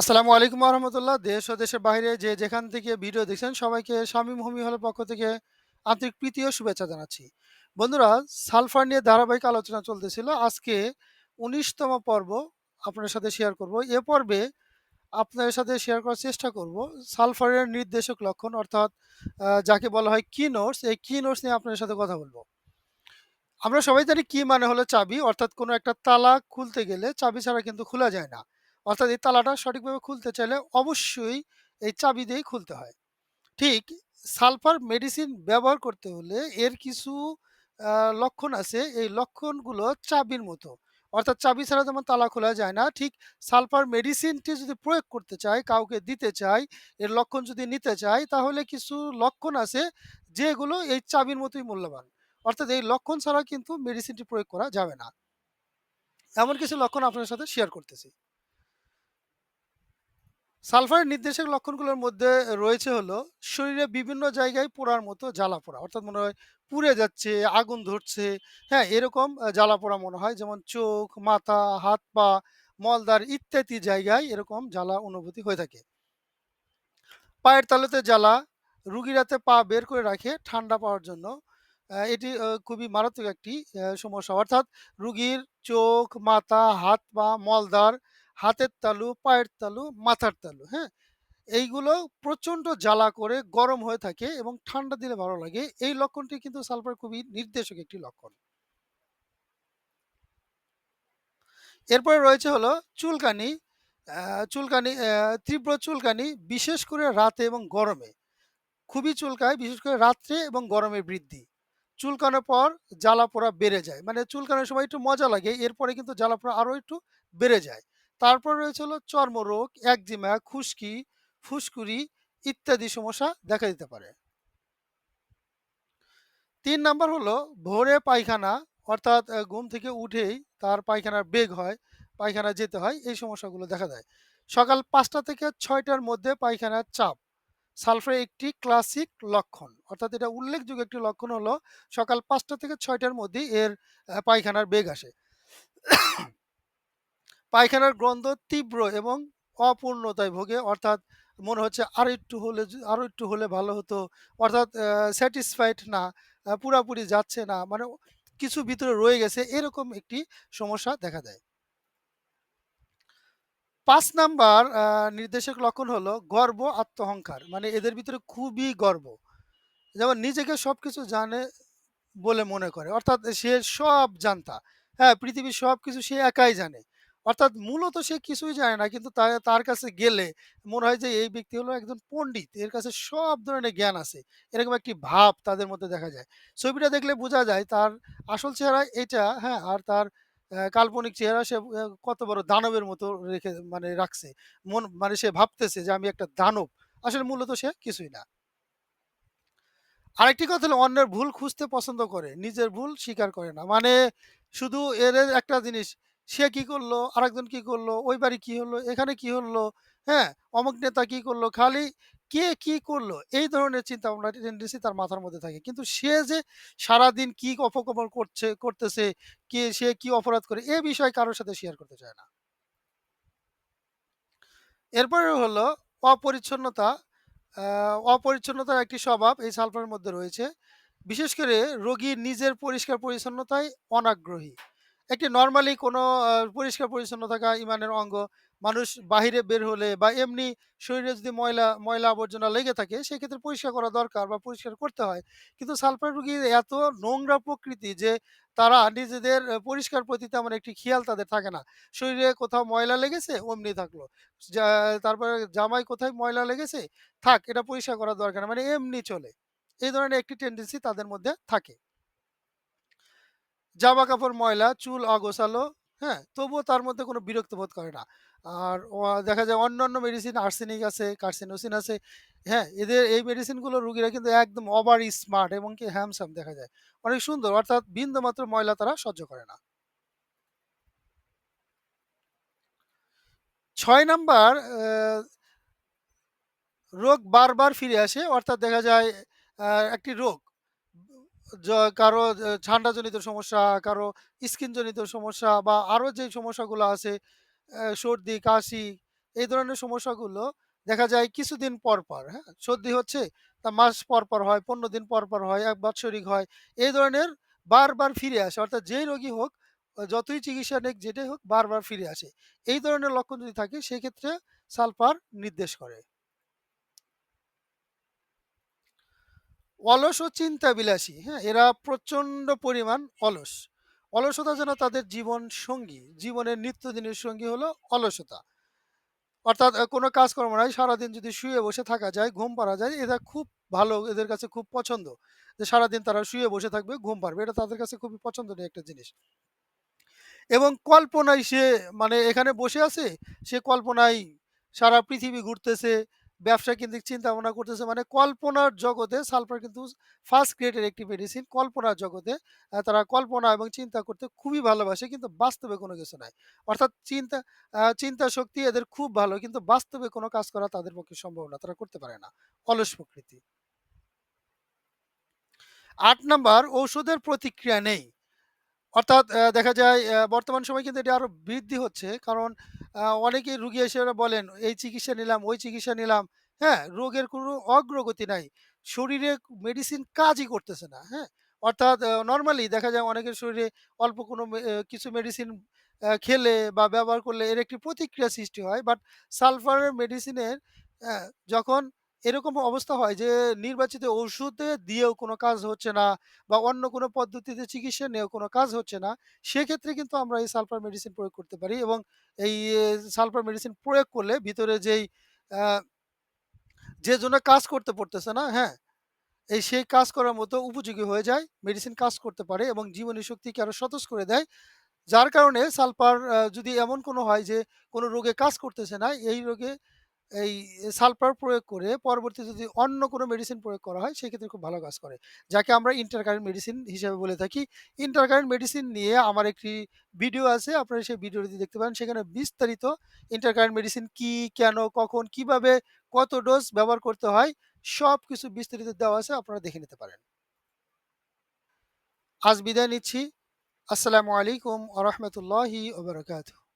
আসসালামু আলাইকুম রহমতুল্লাহ দেশ ও দেশের বাইরে যে যেখান থেকে ভিডিও দেখছেন, সবাইকে শামীম ভূমি হলের পক্ষ থেকে আন্তরিক প্রীতি ও শুভেচ্ছা জানাচ্ছি। বন্ধুরা, সালফার নিয়ে ধারাবাহিক আলোচনা চলতেছিল। আজকে উনিশতম পর্ব আপনার সাথে শেয়ার করব। এ পর্বে আপনাদের সাথে শেয়ার করার চেষ্টা করব সালফারের নির্দেশক লক্ষণ, অর্থাৎ যাকে বলা হয় কি নোটস এই কি নোটস নিয়ে আপনাদের সাথে কথা বলব। আমরা সবাই জানি কি মানে হলো চাবি, অর্থাৎ কোনো একটা তালা খুলতে গেলে চাবি ছাড়া কিন্তু খোলা যায় না। অর্থাৎ এই তালাটা সঠিকভাবে খুলতে চাইলে অবশ্যই এই চাবি দিয়েই খুলতে হয়। ঠিক সালফার মেডিসিন ব্যবহার করতে হলে এর কিছু লক্ষণ আছে। এই লক্ষণগুলো চাবির মতো। অর্থাৎ চাবি ছাড়া যেমন তালা খোলা যায় না। ঠিক সালফার মেডিসিনটি যদি প্রয়োগ করতে চাই কাউকে দিতে চাই এর লক্ষণ যদি নিতে চাই তাহলে কিছু লক্ষণ আছে যেগুলো এই চাবির মতোই মূল্যবান। অর্থাৎ এই লক্ষণ ছাড়া কিন্তু মেডিসিনটি প্রয়োগ করা যাবে না। এমন কিছু লক্ষণ আপনার সাথে শেয়ার করতেছি। সালফারের নির্দেশক লক্ষণগুলোর মধ্যে রয়েছে হলো, শরীরে বিভিন্ন জায়গায় পোড়ার মতো জ্বালা পোড়া। অর্থাৎ মনে হয় পুড়ে যাচ্ছে, আগুন ধরছে। হ্যাঁ এরকম জ্বালা পোড়া মনে হয়। যেমন চোখ, মাথা, হাত পা মলদার ইত্যাদি জায়গায় এরকম জ্বালা অনুভূতি হয়ে থাকে। পায়ের তালুতে জ্বালা রুগীরাতে পা বের করে রাখে ঠান্ডা পাওয়ার জন্য। এটি খুবই মারাত্মক একটি সমস্যা। অর্থাৎ রুগীর চোখ, মাথা, হাত পা মলদার হাতের তালু, পায়ের তালু, মাথার তালু হ্যাঁ? এইগুলো প্রচণ্ড জ্বালা করে গরম হয়ে থাকে এবং ঠান্ডা দিলে ভালো লাগে। এই লক্ষণটি কিন্তু সালফার খুবই নির্দেশক একটি লক্ষণ। এরপরে রয়েছে হলো চুলকানি চুলকানি তীব্র চুলকানি, বিশেষ করে রাতে এবং গরমে। খুবই চুলকায়, বিশেষ করে রাত্রে এবং গরমে বৃদ্ধি। চুলকানোর পর জ্বালা পোড়া বেড়ে যায়। মানে চুলকানোর সময় একটু মজা লাগে, এরপরে কিন্তু জ্বালা পোড়া আরও একটু বেড়ে যায়। তারপর রয়েছে হলো চর্মরোগ, একজিমা, খুশকি, ফুসকুড়ি ইত্যাদি সমস্যা দেখা দিতে পারে। তিন নাম্বার হলো ভোরে পায়খানা, অর্থাৎ ঘুম থেকে উঠেই তার পায়খানার বেগ হয় পায়খানা যেতে হয়, এই সমস্যাগুলো দেখা দেয়। সকাল পাঁচটা থেকে ছয়টার মধ্যে পায়খানার চাপ। সালফারের একটি ক্লাসিক লক্ষণ, অর্থাৎ এটা উল্লেখযোগ্য একটি লক্ষণ হলো সকাল পাঁচটা থেকে ছয়টার মধ্যেই এর পায়খানার বেগ আসে। পায়খানার গ্রন্থ তীব্র এবং অপূর্ণতায় ভোগে, অর্থাৎ মনে হচ্ছে আরও একটু হলে য- আরও একটু হলে ভালো হতো, অর্থাৎ স্যাটিসফাইড না পুরাপুরি যাচ্ছে না মানে কিছু ভিতরে রয়ে গেছে, এরকম একটি সমস্যা দেখা দেয়। পাঁচ নাম্বার নির্দেশক লক্ষণ হলো গর্ব, আত্মহংকার মানে এদের ভিতরে খুবই গর্ব। যেমন নিজেকে সবকিছু জানে বলে মনে করে, অর্থাৎ সে সব জানতা। হ্যাঁ পৃথিবীর সব কিছু সে একাই জানে। অর্থাৎ মূলত সে কিছুই জানে না। কিন্তু তার কাছে গেলে মনে হয় যে এই ব্যক্তি হলো একজন পণ্ডিত। এর কাছে সব ধরনের জ্ঞান আছে। এরকম একটি ভাব তাদের মধ্যে দেখা যায়। ছবিটা দেখলে বোঝা যায় তার আসল চেহারা এটা হ্যাঁ আর তার কাল্পনিক চেহারা সে কত বড় দানবের মতো রেখে মানে রাখছে। মন মানে সে ভাবতেছে যে আমি একটা দানব। আসলে মূলত সে কিছুই না। আরেকটি কথা হলো অন্যের ভুল খুঁজতে পছন্দ করে। নিজের ভুল স্বীকার করে না। মানে শুধু এর একটা জিনিস, সে কি করল? আরেকজন কি করল? ওই বাড়ি কি হলো? এখানে কি হলো? হ্যাঁ? অমুক নেতা কি করল? খালি কে কি করল? এই ধরনের চিন্তাভাবনা টেনডেন্সি তার মাথার মধ্যে থাকে। কিন্তু সে যে সারাদিন কি অপকর্ম করছে করতেছে, কে সে কি অপরাধ করে এ বিষয়ে কারও সাথে শেয়ার করতে চায় না। এরপরে হলো অপরিচ্ছন্নতা। অপরিচ্ছন্নতার একটি স্বভাব এই সালফারের মধ্যে রয়েছে। বিশেষ করে রোগীর নিজের পরিষ্কার পরিচ্ছন্নতায় অনাগ্রহী। একটি নর্মালি কোনো পরিষ্কার পরিচ্ছন্ন থাকা ইমানের অঙ্গ। মানুষ বাহিরে বের হলে বা এমনি শরীরে যদি ময়লা ময়লা আবর্জনা লেগে থাকে সেক্ষেত্রে পরিষ্কার করা দরকার বা পরিষ্কার করতে হয়। কিন্তু সালফার রোগীর এত নোংরা প্রকৃতি যে তারা নিজেদের পরিষ্কার প্রতি তেমন একটি খেয়াল তাদের থাকে না। শরীরে কোথাও ময়লা লেগেছে অমনি থাকল। তারপরে জামায় কোথায় ময়লা লেগেছে, থাক এটা পরিষ্কার করার দরকার মানে এমনি চলে। এই ধরনের একটি টেন্ডেন্সি তাদের মধ্যে থাকে। জামাকাপড় ময়লা, চুল অগোছালো, হ্যাঁ? তবুও তার মধ্যে কোনো বিরক্ত বোধ করে না। আর দেখা যায় অন্যান্য মেডিসিন আর্সেনিক আছে, কার্সিনোসিন আছে, হ্যাঁ? এদের এই মেডিসিনগুলো রুগীরা কিন্তু একদম ওভার স্মার্ট এবং কি হ্যান্ডসাম দেখা যায়। অনেক সুন্দর অর্থাৎ বিন্দুমাত্র ময়লা তারা সহ্য করে না। ছয় নাম্বার রোগ বারবার ফিরে আসে। অর্থাৎ দেখা যায় একটি রোগ কারও ঠান্ডাজনিত সমস্যা, কারও স্কিনজনিত সমস্যা বা আরও যে সমস্যাগুলো আছে, সর্দি, কাশি, এই ধরনের সমস্যাগুলো দেখা যায় কিছুদিন পর, পর, হ্যাঁ? সর্দি হচ্ছে তা মাস পর, পর হয়, ১৫ দিন পর, পর হয়, এক বাৎসরিক হয়। এই ধরনের বারবার ফিরে আসে। অর্থাৎ যেই রোগী হোক, যতই চিকিৎসা নেক, যেটাই হোক বারবার ফিরে আসে। এই ধরনের লক্ষণ যদি থাকে সেক্ষেত্রে সালফার নির্দেশ করে। অলস ও চিন্তাবিলাসী, হ্যাঁ? এরা প্রচণ্ড পরিমাণ অলস। অলসতা যেন তাদের জীবন সঙ্গী। জীবনের নিত্যদিনের সঙ্গী হলো অলসতা। অর্থাৎ কোনো কাজকর্ম নাই। সারাদিন যদি শুয়ে বসে থাকা যায়, ঘুম পারা যায়, এটা খুব ভালো এদের কাছে খুব পছন্দ। যে সারাদিন তারা শুয়ে বসে থাকবে, ঘুম পারবে এটা তাদের কাছে খুবই পছন্দনীয় একটা জিনিস। এবং কল্পনায় সে মানে এখানে বসে আছে, সে কল্পনায় সারা পৃথিবী ঘুরতেছে, ব্যবসা কেন্দ্রিক চিন্তাভাবনা করতেছে। মানে কল্পনার জগতে সালফার কিন্তু ফার্স্ট গ্রেডের একটি মেডিসিন। কল্পনার জগতে তারা কল্পনা এবং চিন্তা করতে খুবই ভালোবাসে, কিন্তু বাস্তবে কোনো কিছু নাই। অর্থাৎ চিন্তা চিন্তা শক্তি এদের খুব ভালো, কিন্তু বাস্তবে কোনো কাজ করা তাদের পক্ষে সম্ভব না। তারা করতে পারে না। অলস প্রকৃতি। আট নাম্বার, ঔষধের প্রতিক্রিয়া নেই। অর্থাৎ দেখা যায় বর্তমান সময়ে কিন্তু এটা আরও বৃদ্ধি হচ্ছে। কারণ অনেকেই রুগী এসে বলেন, "এই চিকিৎসা নিলাম, ওই চিকিৎসা নিলাম।" হ্যাঁ? রোগের কোনো অগ্রগতি নাই। শরীরে মেডিসিন কাজই করতেছে না। হ্যাঁ? অর্থাৎ নর্মালি দেখা যায় অনেকের শরীরে অল্প কোনো কিছু মেডিসিন খেলে বা ব্যবহার করলে এর একটি প্রতিক্রিয়া সৃষ্টি হয়। বাট সালফারের মেডিসিনের যখন এরকম অবস্থা হয় যে নির্বাচিত ঔষুধে দিয়েও কোনো কাজ হচ্ছে না বা অন্য কোনো পদ্ধতিতে চিকিৎসা নিয়েও কোনো কাজ হচ্ছে না, সেক্ষেত্রে কিন্তু আমরা এই সালফার মেডিসিন প্রয়োগ করতে পারি এবং এই সালফার মেডিসিন প্রয়োগ করলে ভিতরে যেই যে জন্য কাজ করতে পারতেছে না, হ্যাঁ? এই সেই কাজ করার মতো উপযোগী হয়ে যায়। মেডিসিন কাজ করতে পারে এবং জীবনী শক্তিকে আরও সতেজ করে দেয়। যার কারণে সালফার যদি এমন কোনো হয় যে কোনো রোগে কাজ করতেছে না, এই রোগে এই সালফার প্রয়োগ করে পরবর্তীতে যদি অন্য কোনো মেডিসিন প্রয়োগ করা হয় সেক্ষেত্রে খুব ভালো কাজ করে। যাকে আমরা ইন্টারকারেন্ট মেডিসিন হিসেবে বলে থাকি। ইন্টারকারেন্ট মেডিসিন নিয়ে আমার একটি ভিডিও আছে। আপনারা সেই ভিডিওটি দেখতে পারেন। সেখানে বিস্তারিত ইন্টারকারেন্ট মেডিসিন কি, কেন, কখন, কীভাবে, কত ডোজ ব্যবহার করতে হয় সবকিছু বিস্তারিত দেওয়া আছে। আপনারা দেখে নিতে পারেন। আজ বিদায় নিচ্ছি। আসসালামু আলাইকুম ওয়া বারাকাতুহু।